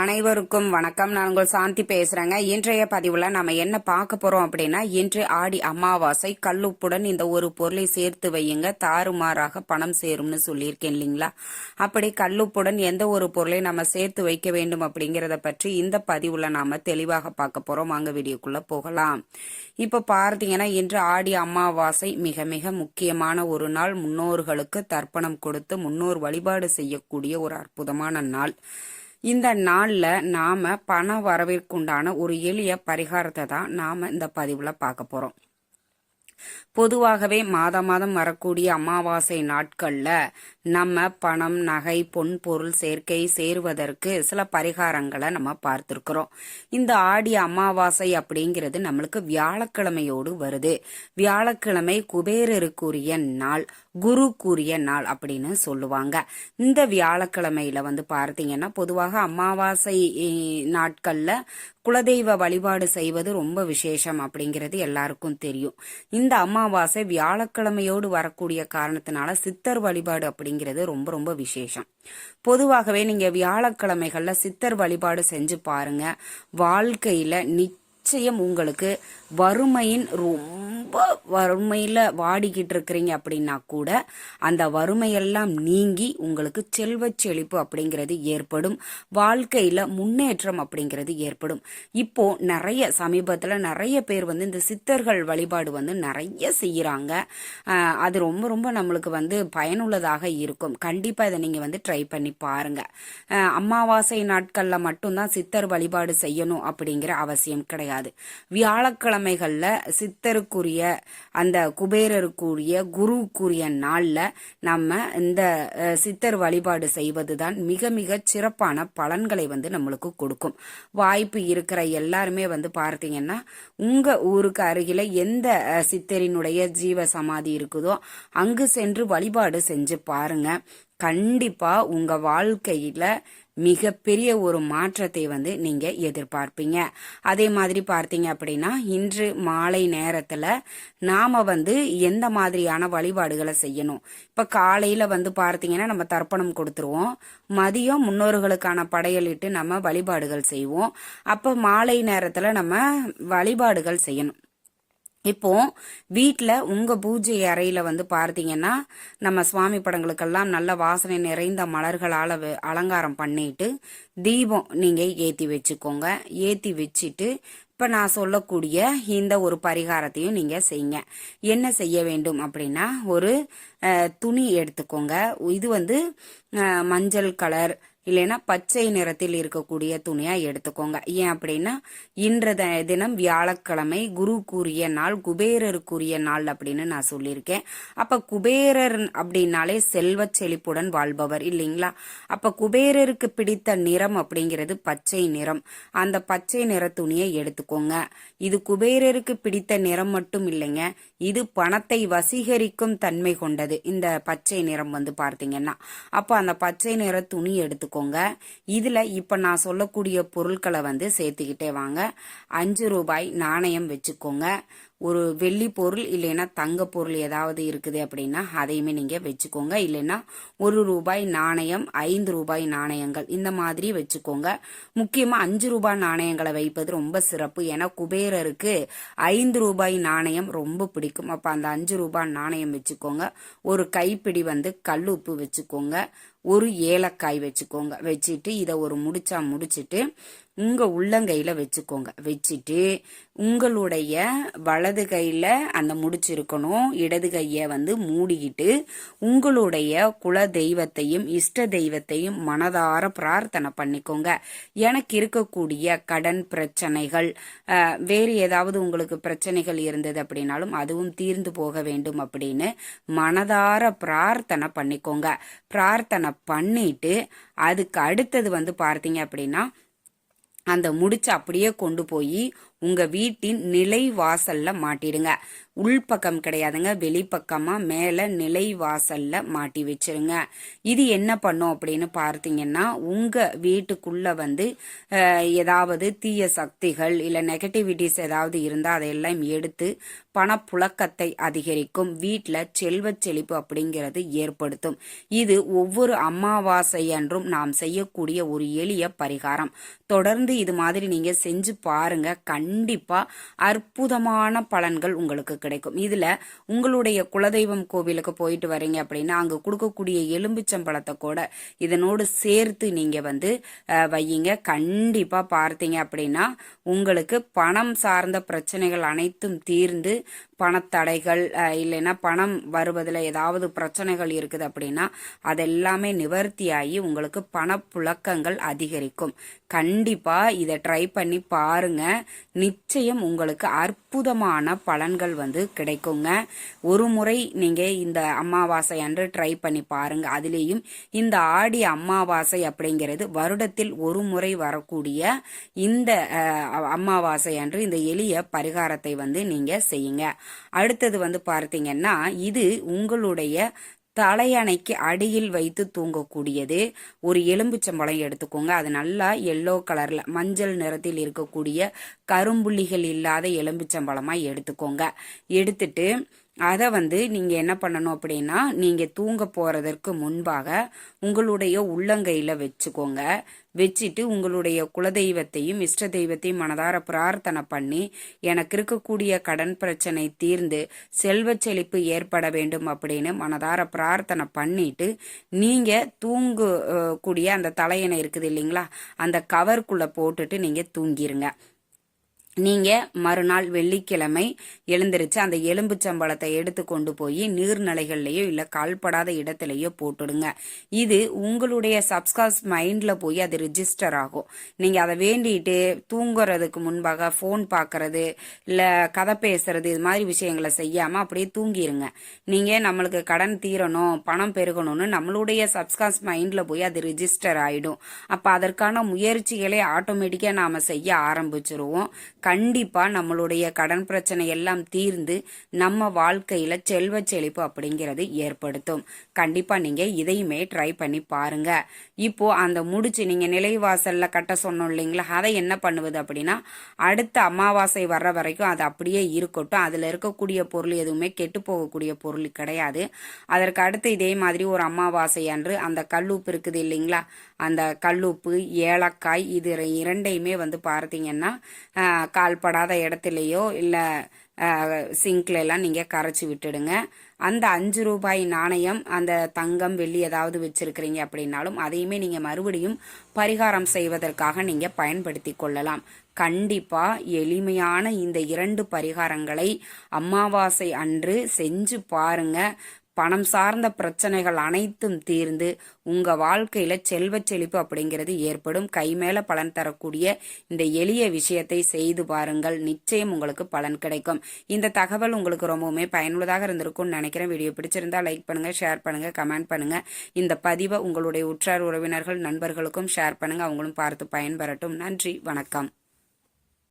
அனைவருக்கும் வணக்கம். நான் உங்கள் சாந்தி பேசுறேங்க. இன்றைய பதிவுல நம்ம என்ன பார்க்க போறோம் அப்படின்னா இன்று ஆடி அமாவாசை கல்லுப்புடன் இந்த ஒரு பொருளை சேர்த்து வையுங்க. தாறுமாறாக பணம் சேரும்னு சொல்லியிருக்கேன் இல்லைங்களா? அப்படி கல்லுப்புடன் எந்த ஒரு பொருளை நம்ம சேர்த்து வைக்க வேண்டும் அப்படிங்கிறத பற்றி இந்த பதிவுல நாம தெளிவாக பார்க்க போறோம். வாங்க வீடியோக்குள்ள போகலாம். இப்ப பார்த்தீங்கன்னா இன்று ஆடி அமாவாசை மிக மிக முக்கியமான ஒரு நாள். முன்னோர்களுக்கு தர்ப்பணம் கொடுத்து முன்னோர் வழிபாடு செய்யக்கூடிய ஒரு அற்புதமான நாள். இந்த நாளில் நாம பண வரவிற்குண்டான ஒரு எளிய பரிகாரத்தை தான் நாம இந்த பதிவுல பார்க்க போறோம். பொதுவாகவே மாத மாதம் வரக்கூடிய அமாவாசை நாட்கள்ல நம்ம பணம் நகை பொன் பொருள் சேர்க்கை சேருவதற்கு சில பரிகாரங்களை நம்ம பார்த்திருக்கிறோம். இந்த ஆடி அமாவாசை அப்படிங்கிறது நம்மளுக்கு வியாழக்கிழமையோடு வருது. வியாழக்கிழமை குபேரருக்குரிய நாள். குருக்குரிய நாள் அப்படின்னு சொல்லுவாங்க. இந்த வியாழக்கிழமையில வந்து பார்த்தீங்கன்னா பொதுவாக அமாவாசை நாட்களில் நாட்கள்ல குலதெய்வ வழிபாடு செய்வது ரொம்ப விசேஷம் அப்படிங்கிறது எல்லாருக்கும் தெரியும். இந்த அமாவாசை வியாழக்கிழமையோடு வரக்கூடிய காரணத்தினால சித்தர் வழிபாடு அப்படிங்கிறது ரொம்ப ரொம்ப விசேஷம். பொதுவாகவே நீங்க வியாழக்கிழமைகள்ல சித்தர் வழிபாடு செஞ்சு பாருங்க. வாழ்க்கையில நிச்சயம் நிச்சயம் உங்களுக்கு வறுமையின் ரொம்ப வறுமையில் வாடிக்கிட்டு இருக்கிறீங்க அப்படின்னா கூட அந்த வறுமையெல்லாம் நீங்கி உங்களுக்கு செல்வ செழிப்பு அப்படிங்கிறது ஏற்படும். வாழ்க்கையில் முன்னேற்றம் அப்படிங்கிறது ஏற்படும். இப்போ நிறைய சமீபத்தில் நிறைய பேர் வந்து இந்த சித்தர்கள் வழிபாடு வந்து நிறைய செய்கிறாங்க அது ரொம்ப ரொம்ப நம்மளுக்கு வந்து பயனுள்ளதாக இருக்கும். கண்டிப்பாக இதை நீங்கள் வந்து ட்ரை பண்ணி பாருங்கள் அமாவாசை நாட்களில் மட்டும்தான் சித்தர் வழிபாடு செய்யணும் அப்படிங்கிற அவசியம் கிடையாது. வியாழக்கிழமைகள்ல சித்தருக்குரிய அந்த குபேரருக்குரிய குருவுக்குரிய நாளில் நம்ம இந்த சித்தர் வழிபாடு செய்வதுதான் மிக மிக சிறப்பான பலன்களை வந்து நம்மளுக்கு கொடுக்கும். வாய்ப்பு இருக்கிற எல்லாருமே வந்து பார்த்தீங்கன்னா உங்கள் ஊருக்கு அருகில் எந்த சித்தரினுடைய ஜீவ சமாதி இருக்குதோ அங்கு சென்று வழிபாடு செஞ்சு பாருங்க. கண்டிப்பா உங்க வாழ்க்கையில மிகப்பெரிய ஒரு மாற்றத்தை வந்து நீங்க எதிர்பார்ப்பீங்க. அதே மாதிரி பார்த்தீங்க அப்படின்னா இன்று மாலை நேரத்துல நாம வந்து எந்த மாதிரியான வழிபாடுகளை செய்யணும்? இப்ப காலையில வந்து பார்த்தீங்கன்னா நம்ம தர்ப்பணம் கொடுத்துருவோம். மதியம் முன்னோர்களுக்கான படையலிட்டு நம்ம வழிபாடுகள் செய்வோம். அப்ப மாலை நேரத்துல நம்ம வழிபாடுகள் செய்யணும். இப்போ வீட்டில் உங்கள் பூஜை அறையில் வந்து பார்த்தீங்கன்னா நம்ம சுவாமி படங்களுக்கெல்லாம் நல்ல வாசனை நிறைந்த மலர்களால் அலங்காரம் பண்ணிட்டு தீபம் நீங்கள் ஏற்றி வச்சுக்கோங்க. ஏற்றி வச்சுட்டு இப்போ நான் சொல்லக்கூடிய இந்த ஒரு பரிகாரத்தையும் நீங்கள் செய்யுங்க. என்ன செய்ய வேண்டும் அப்படின்னா ஒரு துணி எடுத்துக்கோங்க. இது வந்து மஞ்சள் கலர் இல்லைன்னா பச்சை நிறத்தில் இருக்கக்கூடிய துணியாக எடுத்துக்கோங்க. ஏன் அப்படின்னா இன்ற த- தினம் வியாழக்கிழமை குரு கூறிய நாள் குபேரருக்குரிய நாள் அப்படின்னு நான் சொல்லியிருக்கேன். அப்போ குபேரர் அப்படின்னாலே செல்வ செழிப்புடன் வாழ்பவர் இல்லைங்களா? அப்போ குபேரருக்கு பிடித்த நிறம் அப்படிங்கிறது பச்சை நிறம். அந்த பச்சை நிற துணியை எடுத்துக்கோங்க. இது குபேரருக்கு பிடித்த நிறம் மட்டும் இல்லைங்க இது பணத்தை வசீகரிக்கும் தன்மை கொண்டது. இந்த பச்சை நிறம் வந்து பார்த்தீங்கன்னா. அப்போ அந்த பச்சை நிற துணி எடுத்துக்கோங்க. இதுல இப்ப நான் சொல்லக்கூடிய பொருட்களை வந்து சேர்த்துக்கிட்டே வாங்க. அஞ்சு ரூபாய் நாணயம் வச்சுக்கோங்க. ஒரு வெள்ளி பொருள் இல்லைன்னா தங்க பொருள் ஏதாவது இருக்குது அப்படின்னா அதையுமே நீங்கள் வச்சுக்கோங்க. இல்லைன்னா ஒரு ரூபாய் நாணயம் ஐந்து ரூபாய் நாணயங்கள் இந்த மாதிரி வச்சுக்கோங்க. முக்கியமாக அஞ்சு ரூபாய் நாணயங்களை வைப்பது ரொம்ப சிறப்பு. ஏன்னா குபேரருக்கு ஐந்து ரூபாய் நாணயம் ரொம்ப பிடிக்கும். அப்போ அந்த அஞ்சு ரூபாய் நாணயம் வச்சுக்கோங்க. ஒரு கைப்பிடி வந்து கல்லுப்பு வச்சுக்கோங்க. ஒரு ஏலக்காய் வச்சுக்கோங்க. வச்சுட்டு இதை ஒரு முடிச்சா முடிச்சிட்டு உங்க உள்ளங்கையில வச்சுக்கோங்க. வச்சுட்டு உங்களுடைய வலது கையில அந்த முடிச்சு இருக்கணும் இடது கைய வந்து மூடிக்கிட்டு உங்களுடைய குல தெய்வத்தையும் இஷ்ட தெய்வத்தையும் மனதார பிரார்த்தனை பண்ணிக்கோங்க. எனக்கு இருக்கக்கூடிய கடன் பிரச்சனைகள் வேறு ஏதாவது உங்களுக்கு பிரச்சனைகள் இருந்தது அப்படின்னாலும் அதுவும் தீர்ந்து போக வேண்டும் அப்படின்னு மனதார பிரார்த்தனை பண்ணிக்கோங்க. பிரார்த்தனை பண்ணிட்டு அதுக்கு அடுத்தது வந்து பார்த்தீங்க அப்படின்னா அந்த முடிச்சு அப்படியே கொண்டு போய் உங்க வீட்டின் நிலை வாசல்ல மாட்டிடுங்க. உள்பக்கம் கிடையாதுங்க வெளிப்பக்கமாக மேலே நிலை வாசலில் மாட்டி வச்சிருங்க. இது என்ன பண்ணும் அப்படின்னு பார்த்தீங்கன்னா உங்கள் வீட்டுக்குள்ளே வந்து ஏதாவது தீய சக்திகள் இல்லை நெகட்டிவிட்டிஸ் ஏதாவது இருந்தால் அதையெல்லாம் எடுத்து பணப்புழக்கத்தை அதிகரிக்கும். வீட்டில் செல்வ செழிப்பு அப்படிங்கிறது ஏற்படுத்தும். இது ஒவ்வொரு அமாவாசை அன்றும் நாம் செய்யக்கூடிய ஒரு எளிய பரிகாரம். தொடர்ந்து இது மாதிரி நீங்கள் செஞ்சு பாருங்க. கண்டிப்பாக அற்புதமான பலன்கள் உங்களுக்கு கிடைக்கும். இதுல உங்களுடைய குலதெய்வம் கோவிலுக்கு போயிட்டு வரீங்க அப்படின்னா அங்க கொடுக்கக்கூடிய எலும்புச்சம்பழத்தை கூட இதனோடு சேர்த்து நீங்க வந்து வையுங்க. கண்டிப்பா பார்த்தீங்க அப்படின்னா உங்களுக்கு பணம் சார்ந்த பிரச்சனைகள் அனைத்தும் தீர்ந்து பணத்தடைகள் இல்லைன்னா பணம் வருவதில் ஏதாவது பிரச்சனைகள் இருக்குது அப்படின்னா அதெல்லாமே நிவர்த்தியாகி உங்களுக்கு பணப்புழக்கங்கள் அதிகரிக்கும். கண்டிப்பாக இதை ட்ரை பண்ணி பாருங்க. நிச்சயம் உங்களுக்கு அற்புதமான பலன்கள் வந்து கிடைக்குங்க. ஒரு முறை நீங்கள் இந்த அமாவாசை அன்று ட்ரை பண்ணி பாருங்க. அதுலேயும் இந்த ஆடி அமாவாசை அப்படிங்கிறது வருடத்தில் ஒரு முறை வரக்கூடிய இந்த அமாவாசை அன்று இந்த எளிய பரிகாரத்தை வந்து நீங்கள் செய்யுங்க. அடுத்தது வந்து பார்த்தீங்கன்னா இது உங்களுடைய தலையணைக்கு அடியில் வைத்து தூங்கக்கூடியது. ஒரு எலும்புச்சம்பழம் எடுத்துக்கோங்க. அது நல்லா எல்லோ கலரில் மஞ்சள் நிறத்தில் இருக்கக்கூடிய கரும்புள்ளிகள் இல்லாத எலும்புச்சம்பழமா எடுத்துக்கோங்க. எடுத்துட்டு அதை வந்து நீங்கள் என்ன பண்ணணும் அப்படின்னா நீங்கள் தூங்க போகிறதற்கு முன்பாக உங்களுடைய உள்ளங்கையில் வச்சுக்கோங்க. வச்சுட்டு உங்களுடைய குலதெய்வத்தையும் இஷ்ட தெய்வத்தையும் மனதார பிரார்த்தனை பண்ணி எனக்கு இருக்கக்கூடிய கடன் பிரச்சனை தீர்ந்து செல்வ செழிப்பு ஏற்பட வேண்டும் அப்படின்னு மனதார பிரார்த்தனை பண்ணிட்டு நீங்கள் தூங்கு கூடிய அந்த தலையணை இருக்குது இல்லைங்களா? அந்த கவர்க்குள்ளே போட்டுட்டு நீங்கள் தூங்கிருங்க. நீங்க மறுநாள் வெள்ளிக்கிழமை எழுந்திருச்சு அந்த எலும்பு சம்பளத்தை எடுத்து கொண்டு போய் நீர்நிலைகள்லயோ இல்ல கால்படாத இடத்துலயோ போட்டுடுங்க. இது உங்களுடைய சப்ஸ்காஸ் மைண்ட்ல போய் அது ரிஜிஸ்டர் ஆகும். நீங்க அதை வேண்டிட்டு தூங்குறதுக்கு முன்பாக ஃபோன் பார்க்கறது இல்ல கதை பேசுறது இது மாதிரி விஷயங்களை செய்யாம அப்படியே தூங்கிருங்க. நீங்க நம்மளுக்கு கடன் தீரணும் பணம் பெருகணும்னு நம்மளுடைய சப்ஸ்காஸ் மைண்ட்ல போய் அது ரிஜிஸ்டர் ஆயிடும். அப்ப அதற்கான முயற்சிகளை ஆட்டோமேட்டிக்கா நாம செய்ய ஆரம்பிச்சிருவோம். கண்டிப்பாக நம்மளுடைய கடன் பிரச்சனை எல்லாம் தீர்ந்து நம்ம வாழ்க்கையில் செல்வ செழிப்பு அப்படிங்கிறது ஏற்படுத்தும். கண்டிப்பாக நீங்கள் இதையுமே ட்ரை பண்ணி பாருங்க. இப்போ அந்த முடிச்சு நீங்கள் நிலைவாசலில் கட்ட சொன்னோம் இல்லைங்களா? அதை என்ன பண்ணுவது அப்படின்னா அடுத்த அமாவாசை வர்ற வரைக்கும் அது அப்படியே இருக்கட்டும். அதில் இருக்கக்கூடிய பொருள் எதுவுமே கெட்டு போகக்கூடிய பொருள் கிடையாது. அதற்கு அடுத்து இதே மாதிரி ஒரு அமாவாசை அன்று அந்த கல்லுப்பு இருக்குது இல்லைங்களா? அந்த கல்லுப்பு ஏலக்காய் இது இரண்டையுமே வந்து பார்த்தீங்கன்னா கால்படாத இடத்துலையோ இல்லை சிங்க்ல எல்லாம் நீங்கள் கரைச்சி விட்டுடுங்க. அந்த அஞ்சு ரூபாய் நாணயம் அந்த தங்கம் வெள்ளி ஏதாவது வச்சிருக்கிறீங்க அப்படின்னாலும் அதையுமே நீங்கள் மறுபடியும் பரிகாரம் செய்வதற்காக நீங்கள் பயன்படுத்தி கொள்ளலாம். கண்டிப்பா எளிமையான இந்த இரண்டு பரிகாரங்களை அமாவாசை அன்று செஞ்சு பாருங்க. பணம் சார்ந்த பிரச்சனைகள் அனைத்தும் தீர்ந்து உங்க வாழ்க்கையில செல்வச் செழிப்பு அப்படிங்கிறது ஏற்படும். கை மேல பலன் தரக்கூடிய இந்த எளிய விஷயத்தை செய்து பாருங்கள். நிச்சயம் உங்களுக்கு பலன் கிடைக்கும். இந்த தகவல் உங்களுக்கு ரொம்பவுமே பயனுள்ளதாக இருந்திருக்கும்னு நினைக்கிறேன். வீடியோ பிடிச்சிருந்தா லைக் பண்ணுங்க ஷேர் பண்ணுங்க கமெண்ட் பண்ணுங்க. இந்த பதிவை உங்களுடைய உற்றார் உறவினர்கள் நண்பர்களுக்கும் ஷேர் பண்ணுங்க. அவங்களும் பார்த்து பயன்பெறட்டும். நன்றி வணக்கம்.